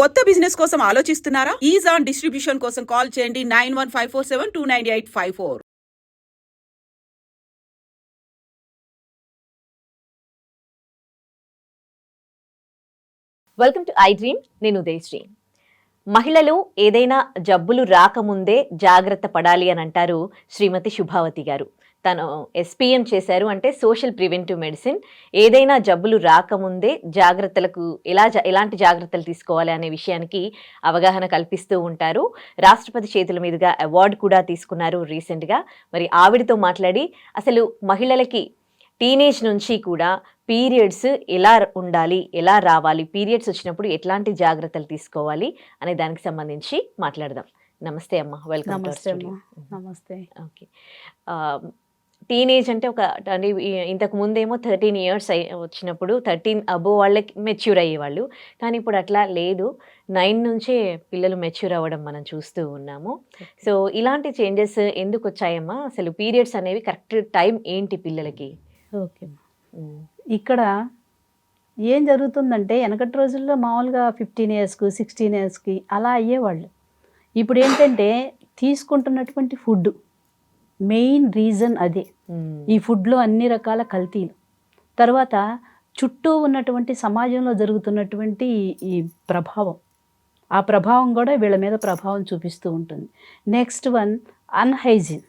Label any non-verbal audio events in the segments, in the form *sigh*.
కొత్త బిజినెస్ కోసం ఆలోచిస్తున్నారా? ఈజ్ ఆన్ డిస్ట్రిబ్యూషన్ కోసం కాల్ చేయండి nine one five four seven two nine eight five four. Welcome to I dream నేను ఉదయశ్రీ. మహిళలు ఏదైనా జబ్బులు రాకముందే జాగ్రత్త పడాలి అని అంటారు శ్రీమతి శుభావతి గారు. తను ఎస్పీఎం చేశారు. అంటే సోషల్ ప్రివెంటివ్ మెడిసిన్. ఏదైనా జబ్బులు రాకముందే జాగ్రత్తలకు ఎలా ఎలాంటి జాగ్రత్తలు తీసుకోవాలి అనే విషయానికి అవగాహన కల్పిస్తూ ఉంటారు. రాష్ట్రపతి చేతుల మీదుగా అవార్డు కూడా తీసుకున్నారు రీసెంట్గా. మరి ఆవిడతో మాట్లాడి అసలు మహిళలకి టీనేజ్ నుంచి కూడా పీరియడ్స్ ఎలా ఉండాలి ఎలా రావాలి పీరియడ్స్ వచ్చినప్పుడు ఎట్లాంటి జాగ్రత్తలు తీసుకోవాలి అనే దానికి సంబంధించి మాట్లాడదాం. నమస్తే అమ్మ. వెల్కమ్ నమస్తే ఓకే. టీనేజ్ అంటే ఒక ఇంతకు ముందేమో థర్టీన్ ఇయర్స్ వచ్చినప్పుడు థర్టీన్ అబో వాళ్ళకి మెచ్యూర్ అయ్యేవాళ్ళు. కానీ ఇప్పుడు అట్లా లేదు. నైన్ నుంచే పిల్లలు మెచ్యూర్ అవ్వడం మనం చూస్తూ ఉన్నాము. సో ఇలాంటి చేంజెస్ ఎందుకు వచ్చాయమ్మా? అసలు పీరియడ్స్ అనేవి కరెక్ట్ టైం ఏంటి పిల్లలకి? ఓకే. ఇక్కడ ఏం జరుగుతుందంటే వెనకటి రోజుల్లో మామూలుగా ఫిఫ్టీన్ ఇయర్స్కి సిక్స్టీన్ ఇయర్స్కి అలా అయ్యేవాళ్ళు. ఇప్పుడు ఏంటంటే తీసుకుంటున్నటువంటి ఫుడ్ మెయిన్ రీజన్ అదే. ఈ ఫుడ్లో అన్ని రకాల కల్తీలు. తర్వాత చుట్టూ ఉన్నటువంటి సమాజంలో జరుగుతున్నటువంటి ఈ- ప్రభావం. ఆ ప్రభావం కూడా వీళ్ళ మీద ప్రభావం చూపిస్తూ ఉంటుంది. నెక్స్ట్ వన్ అన్హైజిన్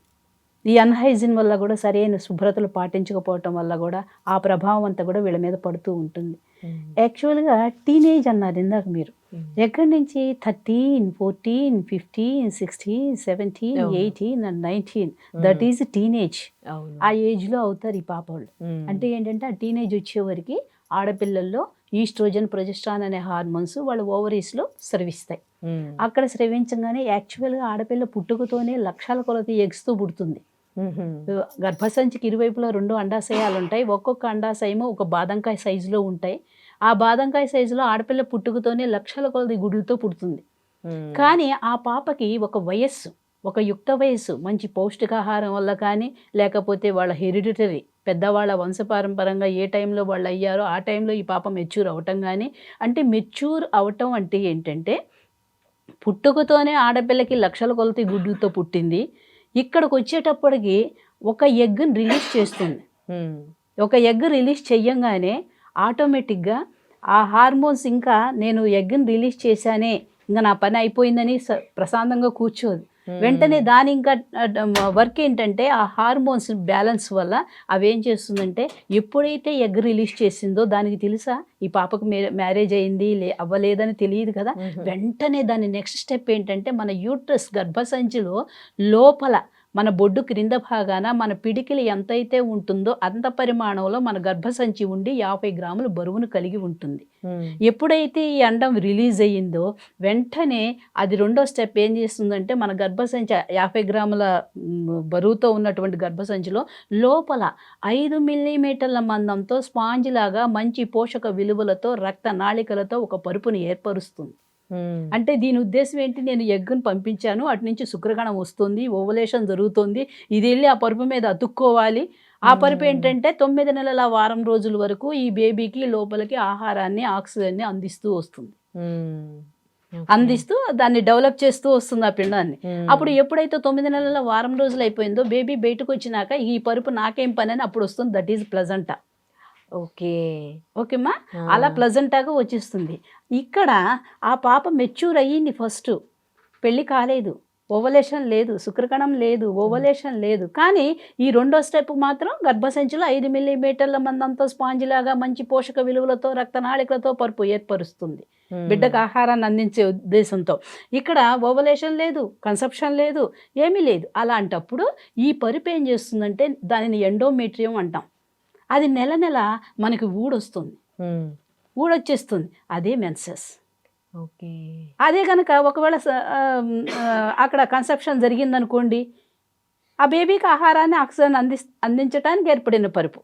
ఈ అన్హైజిన్ వల్ల కూడా సరైన శుభ్రతలు పాటించకపోవటం వల్ల కూడా ఆ ప్రభావం అంతా కూడా వీళ్ళ మీద పడుతూ ఉంటుంది. యాక్చువల్గా టీనేజ్ అన్నారు ఇందాక మీరు. ఎక్కడి నుంచి? Thirteen fourteen fifteen sixteen seventeen. Eighteen and nineteen. That is teenage. ఆ ఏజ్లో అవుతారు ఈ పాప వాళ్ళు మ్మ్. అంటే ఏంటంటే ఆ టీనేజ్ వచ్చేవరకు ఆడపిల్లల్లో ఈస్ట్రోజన్ ప్రొజెస్ట్రాన్ అనే హార్మోన్స్ వాళ్ళ ఓవరీస్లో స్రవిస్తాయి. మ్మ్. అక్కడ స్రవించగానే యాక్చువల్గా ఆడపిల్ల పుట్టుకతోనే లక్షల కొలది ఎగ్స్తో పుడుతుంది. గర్భసంచికి ఇరువైపులా రెండు అండాశయాలు ఉంటాయి ఒక్కొక్క అండాశయము ఒక బాదంకాయ సైజులో ఉంటాయి. ఆ బాదంకాయ సైజులో ఆడపిల్ల పుట్టుకతోనే లక్షల కొలది గుడ్లతో పుడుతుంది. కానీ ఆ పాపకి ఒక వయస్సు ఒక యుక్త వయస్సు మంచి పౌష్టికాహారం వల్ల కానీ లేకపోతే వాళ్ళ హెరిడిటరీ పెద్దవాళ్ళ వంశపారంపరంగా ఏ టైంలో వాళ్ళు అయ్యారో ఆ టైంలో ఈ పాప మెచ్యూర్ అవటం కానీ అంటే మెచ్యూర్ అవటం అంటే ఏంటంటే పుట్టుకతోనే ఆడపిల్లకి లక్షల కొలతి గుడ్లతో పుట్టింది ఇక్కడికి వచ్చేటప్పటికి ఒక ఎగ్ని రిలీజ్ చేస్తుంది. ఒక ఎగ్ రిలీజ్ చెయ్యంగానే ఆటోమేటిక్గా ఆ హార్మోన్స్ ఇంకా నేను ఎగ్ని రిలీజ్ చేశానే ఇంకా నా పని అయిపోయిందని స- ప్రశాంతంగా కూర్చోదు. వెంటనే దాని ఇంకా వర్క్ ఏంటంటే ఆ హార్మోన్స్ బ్యాలెన్స్ వల్ల అవి ఏం చేస్తుందంటే ఎప్పుడైతే ఎగ్ రిలీజ్ చేసిందో దానికి తెలుసా? ఈ పాపకు మ్యారేజ్ అయింది లే అవ్వలేదని తెలియదు కదా. వెంటనే దాని నెక్స్ట్ స్టెప్ ఏంటంటే మన యూట్రస్ గర్భసంచిలో లోపల మన బొడ్డు క్రింద భాగాన మన పిడికిలి ఎంతైతే ఉంటుందో అంత పరిమాణంలో మన గర్భసంచి ఉండి యాభై గ్రాములు బరువును కలిగి ఉంటుంది. ఎప్పుడైతే ఈ అండం రిలీజ్ అయ్యిందో వెంటనే అది రెండో స్టెప్ ఏం చేస్తుందంటే మన గర్భసంచి యాభై గ్రాముల బరువుతో ఉన్నటువంటి గర్భసంచిలో లోపల ఐదు మిల్లీమీటర్ల మందంతో స్పాంజ్ లాగా మంచి పోషక విలువలతో రక్త నాళికలతో ఒక పరుపుని ఏర్పరుస్తుంది. అంటే దీని ఉద్దేశం ఏంటి? నేను ఎగ్గును పంపించాను. అటు నుంచి శుక్రకణం వస్తుంది. ఓవలేషన్ జరుగుతుంది. ఇది వెళ్ళి ఆ పరుపు మీద అతుక్కోవాలి. ఆ పరుపు. ఏంటంటే తొమ్మిది నెలల వారం రోజుల వరకు ఈ బేబీకి లోపలికి ఆహారాన్ని ఆక్సిజన్ని అందిస్తూ వస్తుంది. అందిస్తూ దాన్ని డెవలప్ చేస్తూ వస్తుంది ఆ పిండాన్ని. అప్పుడు ఎప్పుడైతే తొమ్మిది నెలల వారం రోజులు అయిపోయిందో బేబీ బయటకు వచ్చినాక ఈ పరుపు నాకేం పని అని అప్పుడు వస్తుంది. దట్ ఈజ్ ప్లజంటా. ఓకే. ఓకేమ్మా. అలా ప్లజెంటాగా వచ్చేస్తుంది. ఇక్కడ ఆ పాప మెచ్యూర్ అయ్యింది ఫస్ట్. పెళ్ళి కాలేదు. ఓవలేషన్ లేదు. శుక్రకణం లేదు. ఓవలేషన్ లేదు. కానీ ఈ రెండో స్టెప్ మాత్రం గర్భసంచిలో ఐదు మిల్లీమీటర్ల మందంతో స్పాంజ్ లాగా మంచి పోషక విలువలతో రక్తనాళికలతో పరుపు ఏర్పరుస్తుంది. బిడ్డకు ఆహారాన్ని అందించే ఉద్దేశంతో. ఇక్కడ ఓవలేషన్ లేదు. కన్సెప్షన్ లేదు. ఏమీ లేదు. అలాంటప్పుడు ఈ పరుపు ఏం చేస్తుందంటే దానిని ఎండోమీట్రియం అంటాం. అది నెల నెల మనకి ఊడొస్తుంది. ఊడొచ్చేస్తుంది. అదే మెన్సెస్. ఓకే. అదే కనుక ఒకవేళ అక్కడ కన్సెప్షన్ జరిగిందనుకోండి ఆ బేబీకి ఆహారాన్ని ఆక్సిజన్ అంది అందించడానికి ఏర్పడిన పరుపు.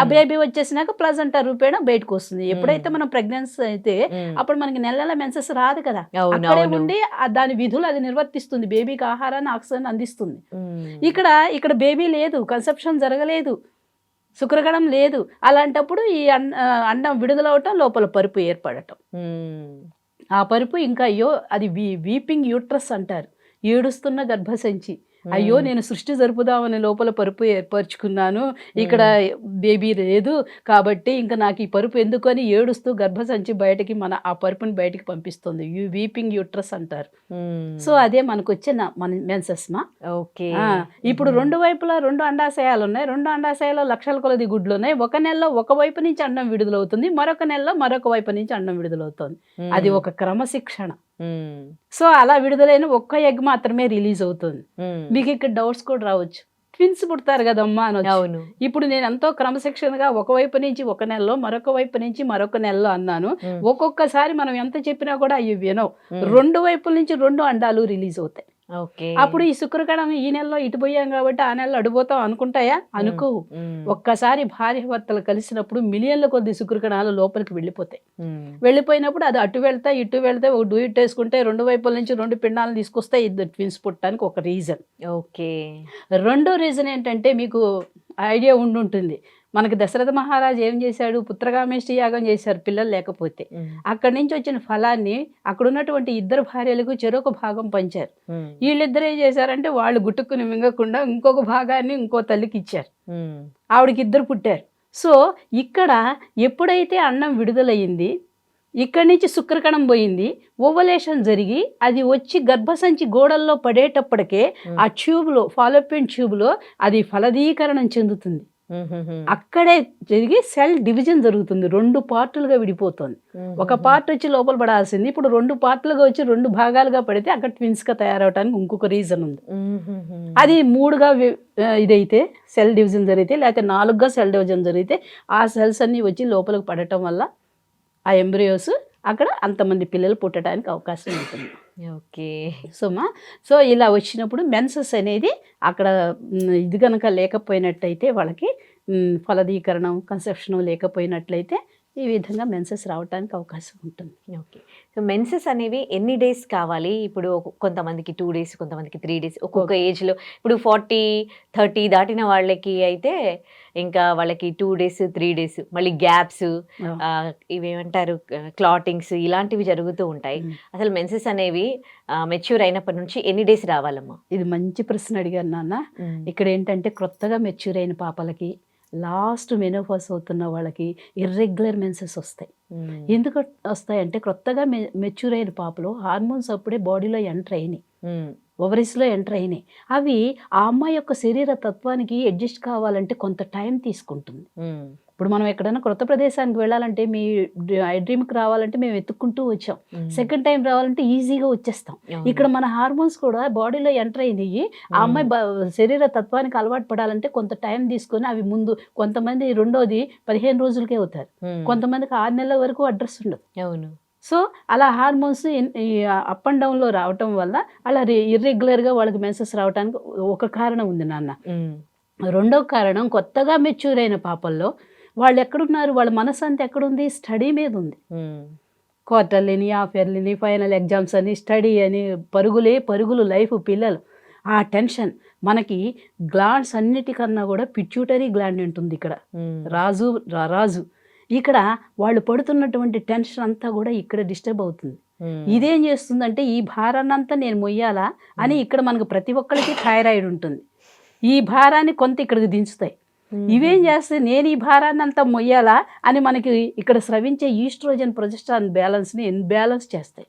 ఆ బేబీ వచ్చేసినాక ప్లజంట రూపేణ బయటకు వస్తుంది. ఎప్పుడైతే మనం ప్రెగ్నెన్సీ అయితే. అప్పుడు మనకి నెల నెల మెన్సెస్ రాదు కదా. అక్కడే ఉండి దాని విధులు అది నిర్వర్తిస్తుంది. బేబీకి ఆహారాన్ని ఆక్సిజన్ అందిస్తుంది. ఇక్కడ ఇక్కడ బేబీ లేదు. కన్సెప్షన్ జరగలేదు. శుక్రగణం లేదు. అలాంటప్పుడు ఈ అన్- ఆ, అండం విడుదలవటం లోపల పరుపు ఏర్పడటం. ఆ పరుపు ఇంకా అయ్యో అది వీ వీపింగ్ యూట్రస్ అంటారు. ఏడుస్తున్న గర్భసంచి. అయ్యో నేను సృష్టి జరుపుదామని లోపల పరుపు ఏర్పరచుకున్నాను. ఇక్కడ బేబీ లేదు. కాబట్టి ఇంకా నాకు ఈ పరుపు ఎందుకని ఏడుస్తూ గర్భసంచి బయటకి మన ఆ పరుపుని బయటికి పంపిస్తుంది. యూ వీపింగ్ యూట్రస్ అంటారు. సో అదే మనకు వచ్చే మన మెన్సెస్మా. ఓకే. ఇప్పుడు రెండు వైపులా రెండు అండాశయాలు ఉన్నాయి. రెండు అండాశయాల్లో లక్షల కొలది గుడ్లు ఉన్నాయి. ఒక నెలలో ఒక వైపు నుంచి అండం విడుదలవుతుంది. మరొక నెలలో మరొక వైపు నుంచి అండం విడుదలవుతుంది. అది ఒక క్రమశిక్షణ. సో అలా విడుదలైన ఒక్క ఎగ్ మాత్రమే రిలీజ్ అవుతుంది. మీకు ఇక్కడ డౌట్స్ కూడా రావచ్చు. ట్విన్స్ పుడతారు కదమ్మా అవును. ఇప్పుడు నేను ఎంతో క్రమశిక్షణగా ఒక వైపు నుంచి ఒక నెలలో మరొక వైపు నుంచి మరొక నెలలో అన్నాను. మ్మ్. ఒక్కొక్కసారి మనం ఎంత చెప్పినా కూడా అవి వినవు. రెండు వైపుల నుంచి రెండు అండాలు రిలీజ్ అవుతాయి. అప్పుడు ఈ శుక్రకణం ఈ నెలలో ఇటు పోయాం కాబట్టి ఆ నెలలో అడిపోతాం అనుకుంటాయా? అనుకోవు. ఒక్కసారి భార్య భర్తలు కలిసినప్పుడు మిలియన్ల కొద్ది శుక్రకణాలు లోపలికి వెళ్ళిపోతాయి. వెళ్ళిపోయినప్పుడు అది అటు వెళ్తే ఇటు వెళ్తే ఒక డూయిట్ వేసుకుంటే రెండు వైపుల నుంచి రెండు పిండాలను తీసుకొస్తే ఇద్దరు ట్విన్స్ పుట్టడానికి ఒక రీజన్. ఓకే. రెండో రీజన్ ఏంటంటే మీకు ఐడియా ఉండుంటుంది. మనకి దశరథ మహారాజు ఏం చేశాడు పుత్రకామేష్టి యాగం చేశారు పిల్లలు లేకపోతే. అక్కడి నుంచి వచ్చిన ఫలాన్ని అక్కడ ఉన్నటువంటి ఇద్దరు భార్యలకు చెరొక భాగం పంచారు. వీళ్ళిద్దరు ఏం చేశారంటే వాళ్ళు గుట్టుకుని మింగకుండా ఇంకొక భాగాన్ని ఇంకో తల్లికి ఇచ్చారు. ఆవిడకి ఇద్దరు పుట్టారు సో ఇక్కడ ఎప్పుడైతే అన్నం విడుదలయ్యింది ఇక్కడి నుంచి శుక్రకణం పోయింది ఓవలేషన్ జరిగి అది వచ్చి గర్భసంచి గోడల్లో పడేటప్పటికే ఆ ట్యూబ్లో ఫాలోపిన్ ట్యూబ్లో అది ఫలదీకరణం చెందుతుంది. అక్కడే జరిగి సెల్ డివిజన్ జరుగుతుంది. రెండు పార్టులుగా విడిపోతుంది. ఒక పార్ట్ వచ్చి లోపల పడాల్సింది. ఇప్పుడు రెండు పార్టులుగా వచ్చి రెండు భాగాలుగా పడితే అక్కడ ట్విన్స్గా తయారవడానికి ఇంకొక రీజన్ ఉంది. అది మూడుగా ఇదైతే సెల్ డివిజన్ జరిగితే లేకపోతే నాలుగుగా సెల్ డివిజన్ జరిగితే ఆ సెల్స్ అన్నీ వచ్చి లోపలికి పడటం వల్ల ఆ ఎంబ్రియోస్ అక్కడ అంతమంది పిల్లలు పుట్టడానికి అవకాశం ఉంటుంది. ఓకే. సుమా సో ఇలా వచ్చినప్పుడు మెన్సెస్ అనేది అక్కడ ఇది కనుక లేకపోయినట్టయితే వాళ్ళకి ఫలదీకరణం కన్సెప్షన్ లేకపోయినట్లయితే ఈ విధంగా మెన్సెస్ రావడానికి అవకాశం ఉంటుంది. ఓకే. సో మెన్సెస్ అనేవి ఎన్ని డేస్ కావాలి? ఇప్పుడు కొంతమందికి టూ డేస్ కొంతమందికి త్రీ డేస్ ఒక్కొక్క ఏజ్లో ఇప్పుడు ఫార్టీ థర్టీ దాటిన వాళ్ళకి అయితే ఇంకా వాళ్ళకి టూ డేస్ త్రీ డేస్ మళ్ళీ గ్యాప్స్ ఇవేమంటారు క్లాటింగ్స్ ఇలాంటివి జరుగుతూ ఉంటాయి. అసలు మెన్సెస్ అనేవి మెచ్యూర్ అయినప్పటి నుంచి ఎన్ని డేస్ రావాలమ్మా? ఇది మంచి ప్రశ్న అడిగాను నాన్న. ఇక్కడ ఏంటంటే కొత్తగా మెచ్యూర్ అయిన పాపలకి లాస్ట్ మెనోఫాస్ అవుతున్న వాళ్ళకి ఇర్రెగ్యులర్ మెన్సెస్ వస్తాయి. ఎందుకు వస్తాయంటే కొత్తగా మె మెచ్యూర్ అయిన పాపలు హార్మోన్స్ అప్పుడే బాడీలో ఎంటర్ అయినాయి. ఓవరీస్లో ఎంటర్ అయినాయి అవి ఆ అమ్మాయి యొక్క శరీర తత్వానికి అడ్జస్ట్ కావాలంటే కొంత టైం తీసుకుంటుంది. ఇప్పుడు మనం ఎక్కడైనా కొత్త ప్రదేశానికి వెళ్ళాలంటే మీ ఐ డ్రీమ్కి రావాలంటే మేము వెతుక్కుంటూ వచ్చాం. సెకండ్ టైం రావాలంటే ఈజీగా వచ్చేస్తాం. ఇక్కడ మన హార్మోన్స్ కూడా బాడీలో ఎంటర్ అయినాయి ఆ అమ్మాయి శరీర తత్వానికి అలవాటు పడాలంటే కొంత టైం తీసుకొని అవి ముందు కొంతమంది రెండోది పదిహేను రోజులకే అవుతారు. కొంతమందికి ఆరు నెలల వరకు అడ్రస్ ఉండదు అవును సో అలా హార్మోన్స్ అప్ అండ్ డౌన్లో రావటం వల్ల అలా ఇర్రెగ్యులర్గా వాళ్ళకి మెన్సెస్ రావడానికి ఒక కారణం ఉంది నాన్న. రెండో కారణం కొత్తగా మెచ్యూర్ అయిన పాపల్లో వాళ్ళు ఎక్కడున్నారు వాళ్ళ మనసు అంతా ఎక్కడుంది? స్టడీ మీద ఉంది. క్వార్టర్లీని హాఫ్ ఇయర్లీని ఫైనల్ ఎగ్జామ్స్ అని స్టడీ అని పరుగులే పరుగులు లైఫ్ పిల్లలు. ఆ టెన్షన్ మనకి గ్లాండ్స్ అన్నిటికన్నా కూడా పిట్యూటరీ గ్లాండ్ ఉంటుంది ఇక్కడ. రాజు రా- రాజు. ఇక్కడ వాళ్ళు పడుతున్నటువంటి టెన్షన్ అంతా కూడా ఇక్కడ డిస్టర్బ్ అవుతుంది. ఇదేం చేస్తుందంటే ఈ భారాన్ని అంతా నేను మొయ్యాలా అని ఇక్కడ మనకు ప్రతి ఒక్కరికి థైరాయిడ్ ఉంటుంది. ఈ భారాన్ని కొంత ఇక్కడికి దించుతాయి. ఇవేం చేస్తే నేను ఈ భారాన్ని అంతా మొయ్యాలా అని మనకి ఇక్కడ స్రవించే ఈస్ట్రోజన్ ప్రొజెస్ట్రాన్ బ్యాలెన్స్ని ఇన్బ్యాలెన్స్ చేస్తాయి.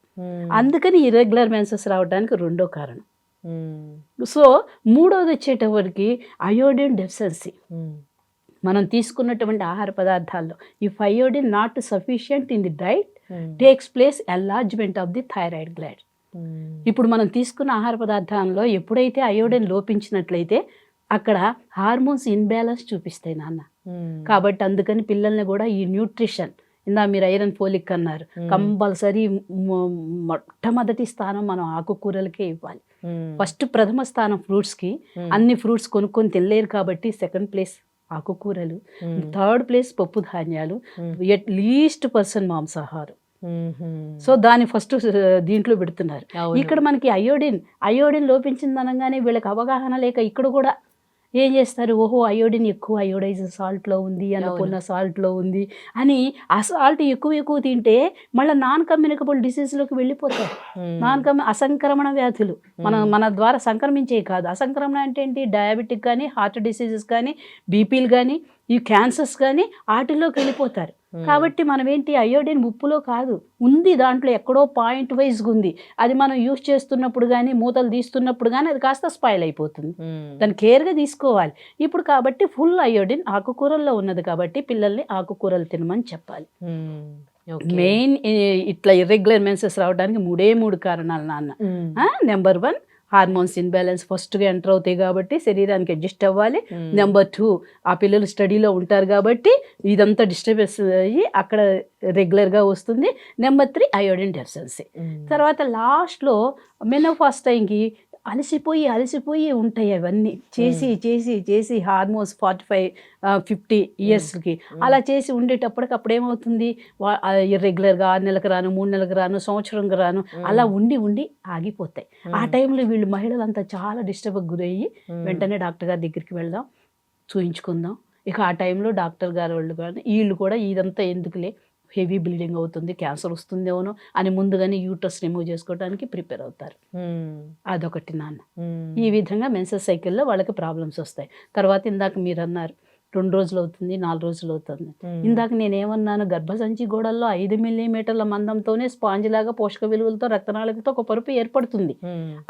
అందుకని ఇర్రెగ్యులర్ మెన్సెస్ రావడానికి రెండో కారణం. సో మూడోది వచ్చేటప్పటికి అయోడిన్ డెఫిషియన్సీ. మనం తీసుకున్నటువంటి ఆహార పదార్థాల్లో if iodine not sufficient in the diet. Takes place enlargement of the thyroid gland. ఇప్పుడు మనం తీసుకున్న ఆహార పదార్థాల్లో ఎప్పుడైతే అయోడిన్ లోపించినట్లయితే అక్కడ హార్మోన్స్ ఇన్బ్యాలెన్స్ చూపిస్తాయి నాన్న. కాబట్టి అందుకని పిల్లల్ని కూడా ఈ న్యూట్రిషన్ ఇందా మీరు ఐరన్ ఫోలిక్ అన్నారు. కంపల్సరీ మొట్టమొదటి స్థానం మనం ఆకుకూరలకే ఇవ్వాలి. ఫస్ట్ ప్రథమ స్థానం ఫ్రూట్స్కి మ్మ్. అన్ని ఫ్రూట్స్ కొనుక్కొని తినలేరు కాబట్టి సెకండ్ ప్లేస్ ఆకుకూరలు. థర్డ్ ప్లేస్ పప్పు ధాన్యాలు. ఎట్ లీస్ట్ పర్సన్ మాంసాహారం. సో దాన్ని ఫస్ట్ దీంట్లో పెడుతున్నారు. ఇక్కడ మనకి అయోడిన్ అయోడిన్ లోపించింది అనగానే వీళ్ళకి అవగాహన లేక ఇక్కడ కూడా ఏం చేస్తారు? ఓహో అయోడిన్ ఎక్కువ అయోడైజ్ సాల్ట్లో ఉంది అన్నపూర్ణ సాల్ట్లో ఉంది అని ఆ సాల్ట్ ఎక్కువ ఎక్కువ తింటే మళ్ళీ నాన్ కమ్యూనికబుల్ డిసీజ్లోకి వెళ్ళిపోతారు. నాన్ కమ్యూ అసంక్రమణ వ్యాధులు. మన మన ద్వారా సంక్రమించేవి కాదు. అసంక్రమణ అంటే ఏంటి? డయాబెటిక్ కానీ హార్ట్ డిసీజెస్ కానీ బీపీలు కానీ ఈ క్యాన్సర్స్ కానీ వాటిల్లోకి వెళ్ళిపోతారు. కాబట్టి మనం ఏంటి అయోడిన్ ఉప్పులో కాదు ఉంది దాంట్లో ఎక్కడో పాయింట్ వైజ్గా ఉంది. అది మనం యూస్ చేస్తున్నప్పుడు కానీ మూతలు తీస్తున్నప్పుడు కానీ అది కాస్త స్పాయిల్ అయిపోతుంది. దాన్ని కేర్గా తీసుకోవాలి. ఇప్పుడు కాబట్టి ఫుల్ అయోడిన్ ఆకుకూరల్లో ఉన్నది కాబట్టి పిల్లల్ని ఆకుకూరలు తినమని చెప్పాలి. మెయిన్ ఇట్లా ఇర్రెగ్యులర్ మెన్సెస్ రావడానికి మూడే మూడు కారణాలు నాన్న. నెంబర్ వన్ హార్మోన్స్ ఇన్బ్యాలెన్స్ ఫస్ట్గా ఎంటర్ అవుతాయి కాబట్టి శరీరానికి అడ్జస్ట్ అవ్వాలి. నెంబర్ టూ ఆ పిల్లలు స్టడీలో ఉంటారు కాబట్టి ఇదంతా డిస్టర్బెన్స్ అయ్యి అక్కడ రెగ్యులర్గా వస్తుంది. నెంబర్ త్రీ అయోడిన్ డెఫిషియన్సీ తర్వాత లాస్ట్లో మెనోఫాస్ టైంకి అలసిపోయి అలసిపోయి ఉంటాయి అవన్నీ. చేసి చేసి చేసి హార్మోన్స్ ఫార్టీ ఫైవ్ ఫిఫ్టీ ఇయర్స్కి అలా చేసి ఉండేటప్పటికి అప్పుడు ఏమవుతుంది? ఇర్రెగ్యులర్గా ఆరు నెలలకు రాను మూడు నెలలకు రాను సంవత్సరంగా రాను అలా ఉండి ఉండి ఆగిపోతాయి. ఆ టైంలో వీళ్ళు మహిళలంతా చాలా డిస్టర్బ్కి గురయ్యి వెంటనే డాక్టర్ గారి దగ్గరికి వెళ్దాం చూయించుకుందాం. ఇక ఆ టైంలో డాక్టర్ గారు వాళ్ళు కానీ వీళ్ళు కూడా ఇదంతా ఎందుకులే? హెవీ బ్లీడింగ్ అవుతుంది క్యాన్సర్ వస్తుందేమో అని ముందుగానే యూట్రస్ రిమూవ్ చేసుకోవడానికి ప్రిపేర్ అవుతారు. అదొకటి నాన్న. ఈ విధంగా మెన్సెస్ సైకిల్లో వాళ్ళకి ప్రాబ్లమ్స్ వస్తాయి. తర్వాత ఇందాక మీరు అన్నారు రెండు రోజులు అవుతుంది నాలుగు రోజులు అవుతుంది. ఇందాక నేను ఏమన్నాను గర్భసంచి గోడల్లో ఐదు మిల్లీమీటర్ల మందంతోనే స్పాంజ్ లాగా పోషక విలువలతో రక్తనాళికతో ఒక పరుపు ఏర్పడుతుంది.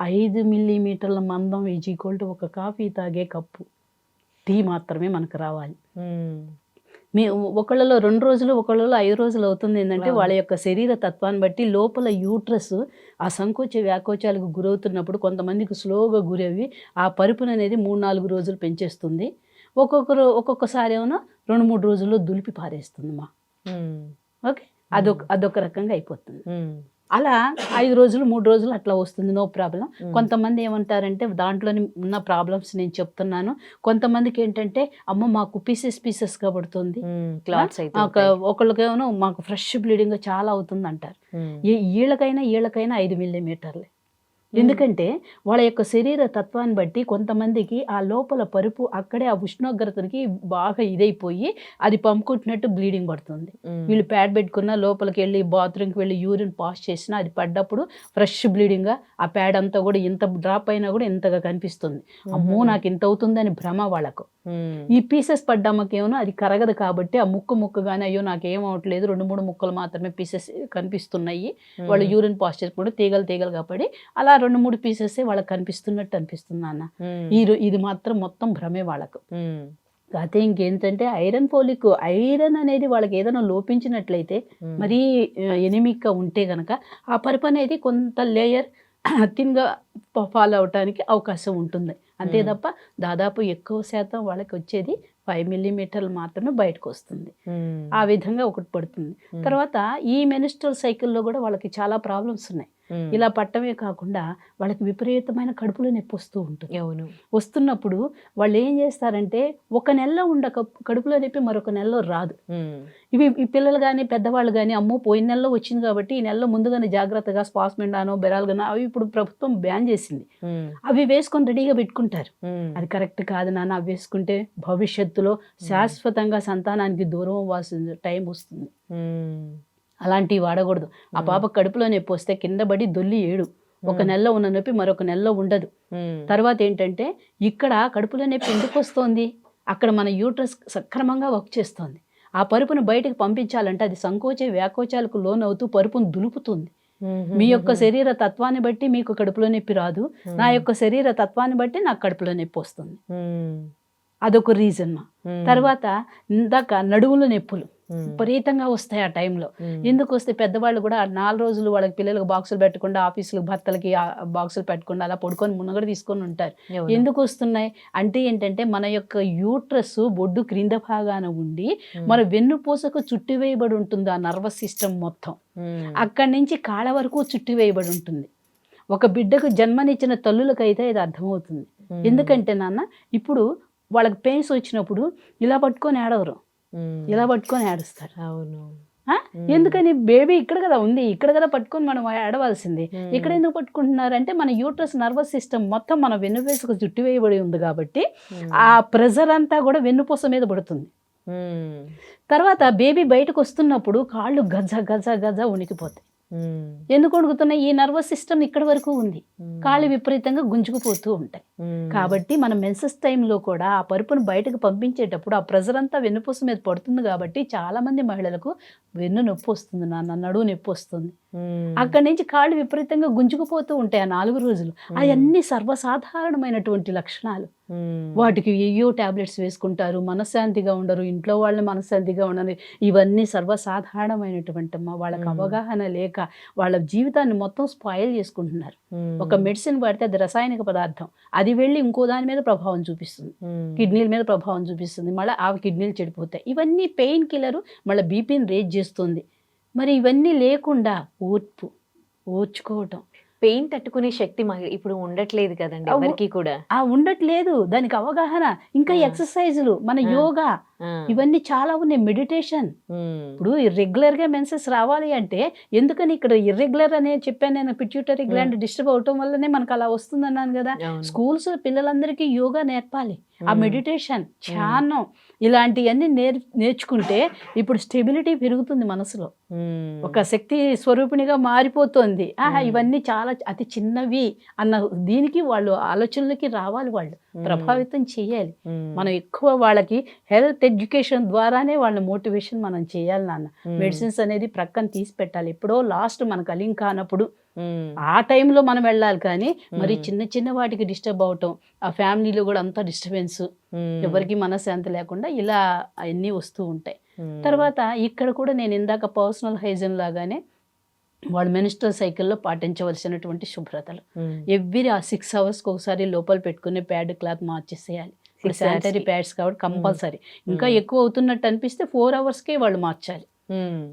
ఐదు మిల్లీమీటర్ల మందం ఈజ్ ఈక్వల్ టు ఒక కాఫీ తాగే కప్పు. టీ మాత్రమే మనకు రావాలి. మీ ఒకళ్ళలో రెండు రోజులు ఒకళ్ళలో ఐదు రోజులు అవుతుంది ఏంటంటే. వాళ్ళ యొక్క శరీర తత్వాన్ని బట్టి లోపల యూట్రస్ ఆ సంకోచ వ్యాకోచాలకు గురవుతున్నప్పుడు కొంతమందికి స్లోగా గురవి ఆ పరుపును అనేది మూడు నాలుగు రోజులు పెంచేస్తుంది. ఒక్కొక్కరు ఒక్కొక్కసారి ఏమో రెండు మూడు రోజుల్లో దులిపి పారేస్తుంది మా ఓకే? అదొక అదొక రకంగా అయిపోతుంది. అలా ఐదు రోజులు మూడు రోజులు అట్లా వస్తుంది నో ప్రాబ్లం కొంతమంది ఏమంటారంటే దాంట్లోని ఉన్న ప్రాబ్లమ్స్ నేను చెప్తున్నాను. కొంతమందికి ఏంటంటే అమ్మ మాకు పీసెస్ పీసెస్గా పడుతుంది. ఒకళ్ళకేమో మాకు ఫ్రెష్ బ్లీడింగ్ చాలా అవుతుంది అంటారు ఈళ్ళకైనా ఈళ్ళకైనా ఐదు మిల్లీమీటర్లే ఎందుకంటే వాళ్ళ యొక్క శరీర తత్వాన్ని బట్టి కొంతమందికి ఆ లోపల పరుపు అక్కడే ఆ ఉష్ణోగ్రతకి బాగా ఇదైపోయి అది పంపుకుంటున్నట్టు బ్లీడింగ్ పడుతుంది. వీళ్ళు ప్యాడ్ పెట్టుకున్న లోపలికి వెళ్ళి బాత్రూమ్కి వెళ్ళి యూరిన్ పాస్ చేసినా అది పడ్డప్పుడు ఫ్రెష్ బ్లీడింగ్గా ఆ ప్యాడ్ అంతా కూడా ఇంత డ్రాప్ అయినా కూడా ఇంతగా కనిపిస్తుంది. అమ్మో నాకు ఇంత అవుతుందని భ్రమ వాళ్ళకు. ఈ పీసెస్ పడ్డామకేమో అది కరగదు కాబట్టి ఆ ముక్కు ముక్కుగానే అయ్యో నాకు ఏం అవట్లేదు రెండు మూడు ముక్కలు మాత్రమే పీసెస్ కనిపిస్తున్నాయి. వాళ్ళు యూరిన్ పాస్ చేసుకుంటూ తీగలు తీగలు కాబట్టి అలా రెండు మూడు పీసెస్ వాళ్ళకి కనిపిస్తున్నట్టు అనిపిస్తుంది అన్న ఈ ఇది మాత్రం మొత్తం భ్రమే వాళ్ళకు. అయితే ఇంకేంటంటే ఐరన్ ఫోలిక్ ఐరన్ అనేది వాళ్ళకి ఏదైనా లోపించినట్లయితే మరీ ఎనిమిక్గా ఉంటే గనక ఆ పరుపు అనేది కొంత లేయర్ *clears throat* థిన్గా ఫాలో అవటానికి అవకాశం ఉంటుంది. అంతే. తప్ప దాదాపు ఎక్కువ శాతం వాళ్ళకి వచ్చేది ఫైవ్ మిల్లీమీటర్లు మాత్రమే బయటకు వస్తుంది. ఆ విధంగా ఒకటి పడుతుంది. తర్వాత ఈ మెనిస్ట్రల్ సైకిల్లో కూడా వాళ్ళకి చాలా ప్రాబ్లమ్స్ ఉన్నాయి. ఇలా పట్టమే కాకుండా వాళ్ళకి విపరీతమైన కడుపులో నొప్పి వస్తూ ఉంటుంది. అవును. వస్తున్నప్పుడు వాళ్ళు ఏం చేస్తారంటే ఒక నెలలో ఉండ కప్- కడుపులో నొప్పి మరొక నెలలో రాదు. ఇవి ఈ పిల్లలు కానీ పెద్దవాళ్ళు కానీ అమ్మో పోయిన నెలలో వచ్చింది కాబట్టి ఈ నెలలో ముందుగానే జాగ్రత్తగా స్పాస్మెండానో బెరాల్గానో అవి ఇప్పుడు ప్రభుత్వం బ్యాన్ చేసింది. అవి వేసుకొని రెడీగా పెట్టుకుంటారు. అది కరెక్ట్ కాదు నాన్న అవి వేసుకుంటే భవిష్యత్తులో శాశ్వతంగా సంతానానికి దూరం అవ్వాల్సిన టైం వస్తుంది. అలాంటివి వాడకూడదు. ఆ పాప కడుపులో నొప్పి వస్తే కింద పడి దొల్లి ఏడు. ఒక నెలలో ఉన్న నొప్పి మరొక నెలలో ఉండదు. తర్వాత ఏంటంటే ఇక్కడ కడుపులో నొప్పి ఎందుకు వస్తోంది? అక్కడ మన యూట్రస్ సక్రమంగా వర్క్ చేస్తోంది. ఆ పరుపును బయటకు పంపించాలంటే అది సంకోచ వ్యాకోచాలకు లోనవుతూ పరుపును దులుపుతుంది. మీ యొక్క శరీర తత్వాన్ని బట్టి మీకు కడుపులో నొప్పి రాదు. నా యొక్క శరీర తత్వాన్ని బట్టి నాకు కడుపులో నొప్పి వస్తుంది. అదొక రీజన్ మా. తర్వాత ఇందాక నడువుల నొప్పులు. విపరీతంగా వస్తాయి ఆ టైంలో. ఎందుకు వస్తే పెద్దవాళ్ళు కూడా నాలుగు రోజులు వాళ్ళకి పిల్లలకు బాక్సులు పెట్టకుండా ఆఫీసులకు భర్తలకి బాక్సులు పెట్టకుండా అలా పడుకొని మునగడ తీసుకొని ఉంటారు. ఎందుకు వస్తున్నాయి? అంటే ఏంటంటే మన యొక్క యూట్రస్ బొడ్డు క్రింద భాగాన ఉండి మన వెన్నుపూసకు చుట్టివేయబడి ఉంటుంది ఆ నర్వస్ సిస్టమ్ మొత్తం. అక్కడి నుంచి కాళ్ళ వరకు చుట్టివేయబడి ఉంటుంది. ఒక బిడ్డకు జన్మనిచ్చిన తల్లులకైతే ఇది అర్థమవుతుంది. ఎందుకంటే నాన్న ఇప్పుడు వాళ్ళకి పెయిన్స్ వచ్చినప్పుడు ఇలా పట్టుకొని ఏడవరు. ఇలా పట్టుకొని ఏడుస్తారు. అవును? ఎందుకని? బేబీ ఇక్కడ కదా ఉంది. ఇక్కడ కదా పట్టుకొని మనం ఆడవలసింది Hmm. ఇక్కడ ఎందుకు పట్టుకుంటున్నారంటే మన యూట్రస్ నర్వస్ సిస్టమ్ మొత్తం మన వెన్నుపేసుకు చుట్టి వేయబడి ఉంది కాబట్టి ఆ ప్రెజర్ అంతా కూడా వెన్నుపూస మీద పడుతుంది. తర్వాత బేబీ బయటకు వస్తున్నప్పుడు కాళ్ళు గజ గజ గజ ఉనికిపోతాయి. ఎందుకు ఉణుకుతున్నాయి ఈ నర్వస్ సిస్టమ్ ఇక్కడ వరకు ఉంది. కాళ్ళు విపరీతంగా గుంజుకుపోతూ ఉంటాయి. కాబట్టి మన మెన్సెస్ టైంలో కూడా ఆ పరుపును బయటకు పంపించేటప్పుడు ఆ ప్రెజర్ అంతా వెన్నుపూస మీద పడుతుంది కాబట్టి చాలా మంది మహిళలకు వెన్ను నొప్పి వస్తుంది నాన్న నడువు నొప్పి వస్తుంది. అక్కడి నుంచి కాళ్ళు విపరీతంగా గుంజుకుపోతూ ఉంటాయి ఆ నాలుగు రోజులు. అవన్నీ సర్వసాధారణమైనటువంటి లక్షణాలు. వాటికి ఏయో టాబ్లెట్స్ వేసుకుంటారు మనశ్శాంతిగా ఉండరు ఇంట్లో వాళ్ళని మనశ్శాంతిగా ఉండరు ఇవన్నీ సర్వసాధారణమైనటువంటి అమ్మ. వాళ్ళకి. అవగాహన లేక వాళ్ళ జీవితాన్ని మొత్తం స్పాయిల్ చేసుకుంటున్నారు. ఒక మెడిసిన్ వాడితే అది రసాయనిక పదార్థం. అది వెళ్ళి ఇంకో దాని మీద ప్రభావం చూపిస్తుంది. కిడ్నీల మీద ప్రభావం చూపిస్తుంది. మళ్ళీ ఆ కిడ్నీలు చెడిపోతాయి. ఇవన్నీ పెయిన్ కిల్లర్ మళ్ళీ బీపీని రేజ్ చేస్తుంది. మరి ఇవన్నీ లేకుండా ఓర్పు ఓర్చుకోవటం పెయిన్ తట్టుకునే శక్తి ఇప్పుడు ఉండట్లేదు కదండి ఎవరికి కూడా ఆ ఉండట్లేదు దానికి అవగాహన ఇంకా. ఎక్సర్సైజులు మన. యోగా. ఇవన్నీ చాలా ఉన్నాయి మెడిటేషన్. ఇప్పుడు irregular గా మెన్సెస్ రావాలి అంటే ఎందుకని ఇక్కడ ఇర్రెగ్యులర్ అనే చెప్పాను నేను పిట్యూటరీ గ్లాండ్ డిస్టర్బ్ అవటం వల్లనే మనకు అలా వస్తుంది అన్నాను కదా. స్కూల్స్ పిల్లలందరికీ యోగా నేర్పాలి ఆ. మెడిటేషన్ ధ్యానం ఇలాంటివన్నీ నేర్ నేర్చుకుంటే ఇప్పుడు స్టెబిలిటీ పెరుగుతుంది మనసులో. ఒక శక్తి స్వరూపిణిగా మారిపోతుంది ఆహా. ఇవన్నీ చాలా అతి చిన్నవి అన్న దీనికి వాళ్ళు ఆలోచనలకి రావాలి వాళ్ళు. ప్రభావితం చేయాలి. మనం ఎక్కువ వాళ్ళకి హెల్త్ ఎడ్యుకేషన్ ద్వారానే వాళ్ళ మోటివేషన్ మనం చేయాలి నాన్న. మెడిసిన్స్ అనేది ప్రక్కన తీసి పెట్టాలి ఎప్పుడో లాస్ట్ మనకు అలింగ్ కానప్పుడు. ఆ టైంలో మనం వెళ్ళాలి కానీ మరి. చిన్న చిన్న వాటికి డిస్టర్బ్ అవటం ఆ ఫ్యామిలీలో కూడా అంతా డిస్టర్బెన్స్. ఎవరికి మనశ్శాంతి లేకుండా ఇలా అన్నీ వస్తూ ఉంటాయి. తర్వాత ఇక్కడ కూడా నేను ఇందాక పర్సనల్ హైజన్ లాగానే వాళ్ళు మెనిస్ట్రల్ సైకిల్లో పాటించవలసినటువంటి శుభ్రతలు. ఎవ్రీ ఆ సిక్స్ అవర్స్కి ఒకసారి లోపల పెట్టుకునే ప్యాడ్ క్లాత్ మార్చేసేయాలి ఇప్పుడు శానిటరీ. ప్యాడ్స్ కాబట్టి కంపల్సరీ ఇంకా మ్మ్. ఎక్కువ అవుతున్నట్టు అనిపిస్తే ఫోర్ అవర్స్కే వాళ్ళు మార్చాలి.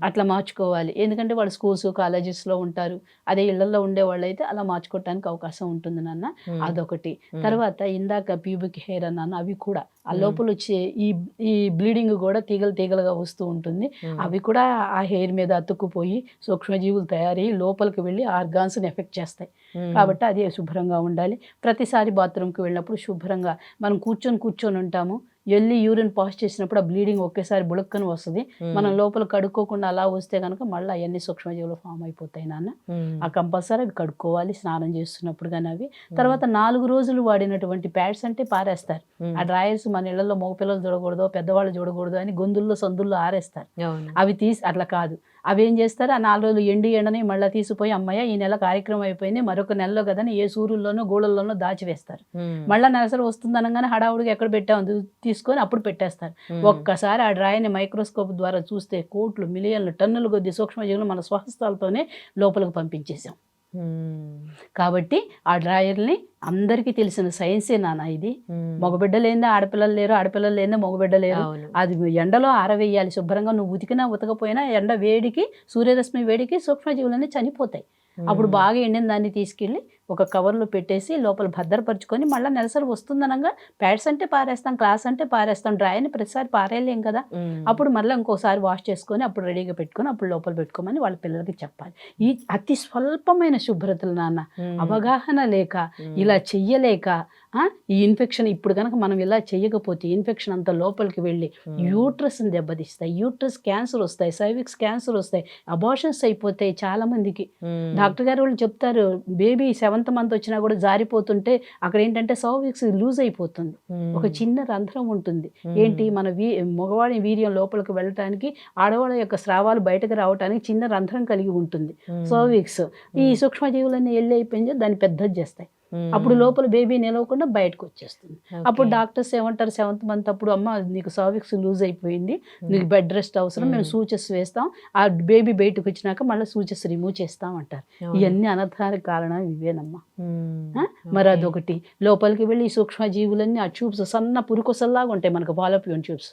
అట్లా మార్చుకోవాలి ఎందుకంటే వాళ్ళు స్కూల్స్ కాలేజెస్లో ఉంటారు అదే ఇళ్ళలో ఉండే వాళ్ళు అయితే అలా మార్చుకోవడానికి అవకాశం ఉంటుంది నాన్న. అదొకటి. తర్వాత ఇందాక ప్యూబిక్ హెయిర్ అన్నాను అవి కూడా ఆ. లోపల వచ్చే ఈ ఈ బ్లీడింగ్ కూడా తీగలు తీగలుగా వస్తూ ఉంటుంది. అవి కూడా ఆ హెయిర్ మీద అతుక్కుపోయి సూక్ష్మజీవులు తయారయ్యి లోపలికి వెళ్ళి ఆర్గాన్స్ని ఎఫెక్ట్ చేస్తాయి. కాబట్టి అది శుభ్రంగా ఉండాలి ప్రతిసారి బాత్రూమ్కి వెళ్ళినప్పుడు శుభ్రంగా మనం కూర్చొని కూర్చొని ఉంటాము వెళ్ళి యూరిన్ పాస్ చేసినప్పుడు ఆ బ్లీడింగ్ ఒకేసారి బుడక్కని వస్తుంది. మనం లోపల కడుక్కోకుండా అలా వస్తే కనుక మళ్ళీ అవన్నీ సూక్ష్మజీవులు ఫామ్ అయిపోతాయి నాన్న. ఆ కంపల్సరీ అవి కడుక్కోవాలి స్నానం చేస్తున్నప్పుడు కానీ అవి తర్వాత నాలుగు రోజులు వాడినటువంటి ప్యాడ్స్ అంటే పారేస్తారు. ఆ డ్రాయర్స్ మన ఇళ్ళలో మగపిల్లలు చూడకూడదు పెద్దవాళ్ళు చూడకూడదు అని గొంతుల్లో సందుల్లో ఆరేస్తారు. అవి తీసి అట్లా కాదు. అవి ఏం చేస్తారు? ఆ నాలుగు రోజులు ఎండి ఎండని మళ్ళీ తీసిపోయి అమ్మయ్య ఈ నెల కార్యక్రమం అయిపోయింది మరొక నెలలో కదని ఏ సూర్యుల్లోనో గోళల్లోనో దాచివేస్తారు. మళ్ళీ నెలసరి వస్తుంది అనగానే హడావుడిగా ఎక్కడ పెట్టాము తీసుకొని అప్పుడు పెట్టేస్తారు. ఒక్కసారి ఆ డ్రాయర్ని మైక్రోస్కోప్ ద్వారా చూస్తే కోట్లు మిలియన్లు టన్నులు కొద్ది సూక్ష్మజీవులు మన స్వహస్తాలతోనే లోపలికి పంపించేసాం. కాబట్టి ఆ డ్రాయర్ని అందరికీ తెలిసిన సైన్సే నాన్న ఇది. మగబిడ్డ లేనిదే ఆడపిల్లలు లేరు ఆడపిల్లలు లేనిదే మగబిడ్డ లేరు. అది ఎండలో ఆరవేయాలి శుభ్రంగా నువ్వు ఉతికినా ఉతకపోయినా ఎండ వేడికి సూర్యరశ్మి వేడికి సూక్ష్మజీవులన్నీ చనిపోతాయి. అప్పుడు బాగా ఎండిన దాన్ని తీసుకెళ్ళి ఒక కవర్లో పెట్టేసి లోపల భద్రపరుచుకొని మళ్ళీ నెలసరి వస్తుందనగా ప్యాడ్స్ అంటే పారేస్తాం క్లాస్ అంటే పారేస్తాం డ్రాయర్ని ప్రతిసారి పారేయలేం కదా. అప్పుడు మళ్ళీ ఇంకోసారి వాష్ చేసుకొని అప్పుడు రెడీగా పెట్టుకొని అప్పుడు లోపల పెట్టుకోమని వాళ్ళ పిల్లలకి చెప్పాలి ఈ అతి స్వల్పమైన శుభ్రతలు నాన్న. అవగాహన లేక. ఇలా చెయ్యలేక ఆ, ఈ ఇన్ఫెక్షన్ ఇప్పుడు కనుక మనం ఇలా చెయ్యకపోతే ఇన్ఫెక్షన్ అంతా లోపలికి వెళ్ళి. యూట్రస్ని దెబ్బతీస్తాయి యూట్రస్ క్యాన్సర్ వస్తాయి సైవిక్స్ క్యాన్సర్ వస్తాయి అబార్షన్స్ అయిపోతాయి చాలా మందికి. డాక్టర్ గారు వాళ్ళు చెప్తారు బేబీ సెవెంత్ మంత్ వచ్చినా కూడా జారిపోతుంటే అక్కడ ఏంటంటే సర్విక్స్ లూజ్ అయిపోతుంది. ఒక చిన్న రంధ్రం ఉంటుంది. ఏంటి మన వీ మగవాడి వీర్యం లోపలికి వెళ్ళటానికి ఆడవాళ్ళ యొక్క స్రావాలు బయటకు రావడానికి చిన్న రంధ్రం కలిగి ఉంటుంది ఉమ్. సర్విక్స్ ఈ. సూక్ష్మజీవులన్నీ వెళ్ళి అయిపోయింది దాన్ని పెద్దది చేస్తాయి. అప్పుడు లోపల బేబీ నిలవకుండా బయటకు వచ్చేస్తుంది. అప్పుడు డాక్టర్స్ ఏమంటారు సెవెంత్ మంత్ అప్పుడు అమ్మ నీకు సర్విక్స్ లూజ్ అయిపోయింది నీకు బెడ్ రెస్ట్ అవసరం మేము. సూచెస్ వేస్తాం ఆ బేబీ బయటకు వచ్చినాక మళ్ళీ సూచెస్ రిమూవ్ చేస్తాం అంటారు. ఇవన్నీ అనర్థానికి కారణం ఇవేనమ్మా? మరి. అదొకటి లోపలికి వెళ్ళి ఈ సూక్ష్మజీవులన్నీ ఆ ట్యూబ్స్ సన్న పురుకొసల్లాగా ఉంటాయి మనకు పాలపియన్ ట్యూబ్స్.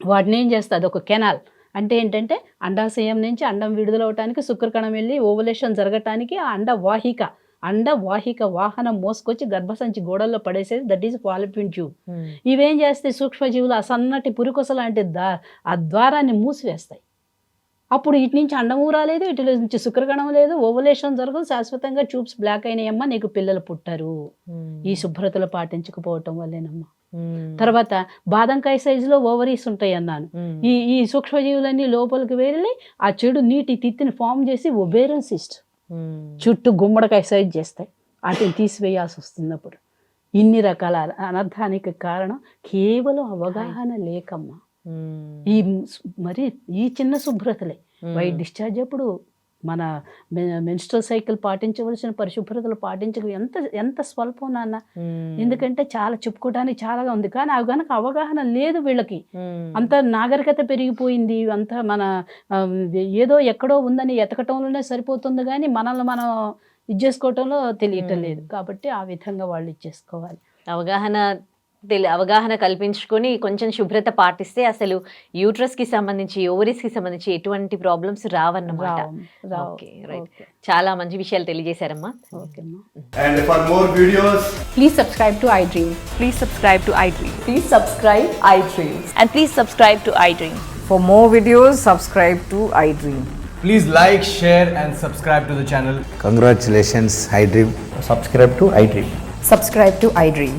వాటిని ఏం చేస్తుంది అదొక కెనాల్ అంటే ఏంటంటే అండాశయం నుంచి అండం విడుదలవటానికి శుక్రకణం వెళ్ళి ఓవలేషన్ జరగటానికి ఆ అండ వాహిక అండ వాహిక వాహనం మోసుకొచ్చి గర్భసంచి గోడల్లో పడేసేది దట్ ఈస్ పాలిపిన్ ట్యూబ్. ఇవేం చేస్తాయి? సూక్ష్మజీవులు ఆ సన్నటి పురుకొస లాంటి దా ఆ ద్వారాన్ని మూసివేస్తాయి. అప్పుడు ఇటు నుంచి అండము రాలేదు ఇటు నుంచి శుక్రగణం లేదు ఓవలేషన్ జరగదు శాశ్వతంగా ట్యూబ్స్ బ్లాక్ అయినాయమ్మా నీకు పిల్లలు పుట్టారు. ఈ శుభ్రతలు పాటించకపోవటం వల్లేనమ్మా. తర్వాత బాదంకాయ సైజులో ఓవరీస్ ఉంటాయి అన్నాను. ఈ ఈ సూక్ష్మజీవులన్నీ లోపలికి వెళ్ళి ఆ చెడు నీటి తిత్తిని ఫామ్ చేసి ఒబేరన్ సిస్ట్. చుట్టూ గుమ్మడికాయ సైజ్ చేస్తాయి. వాటిని తీసివేయాల్సి వస్తుంది అప్పుడు ఇన్ని రకాల అనర్థానికి కారణం కేవలం అవగాహన లేకమ్మా. ఈ మరి ఈ చిన్న శుభ్రతలే. వైట్ డిశ్చార్జ్ అప్పుడు మన మెన్స్ట్రల్ సైకిల్ పాటించవలసిన పరిశుభ్రతలు పాటించక ఎంత ఎంత స్వల్పం నాన్న? ఎందుకంటే చాలా చెప్పుకోవడానికి చాలాగా ఉంది. కానీ అవి కనుక అవగాహన లేదు వీళ్ళకి. అంత నాగరికత పెరిగిపోయింది. అంత మన ఏదో ఎక్కడో ఉందని ఎతకటంలోనే సరిపోతుంది కానీ మనల్ని మనం ఇది చేసుకోవటంలో తెలియటం. లేదు. కాబట్టి ఆ విధంగా వాళ్ళు ఇచ్చేసుకోవాలి అవగాహన తెలి అవగాహన కల్పించుకొని కొంచెం శుభ్రత పాటిస్తే అసలు యూట్రస్కి సంబంధించి ఓవరీస్కి సంబంధించి ఎటువంటి ప్రాబ్లమ్స్ రావన్నమాట. చాలా మంచి విషయాలు తెలియజేశారమ్మా. And please subscribe to I dream please subscribe to I dream please subscribe I dream and please subscribe to I dream for more videos subscribe to I dream please like and I dream subscribe to I dream subscribe to I dream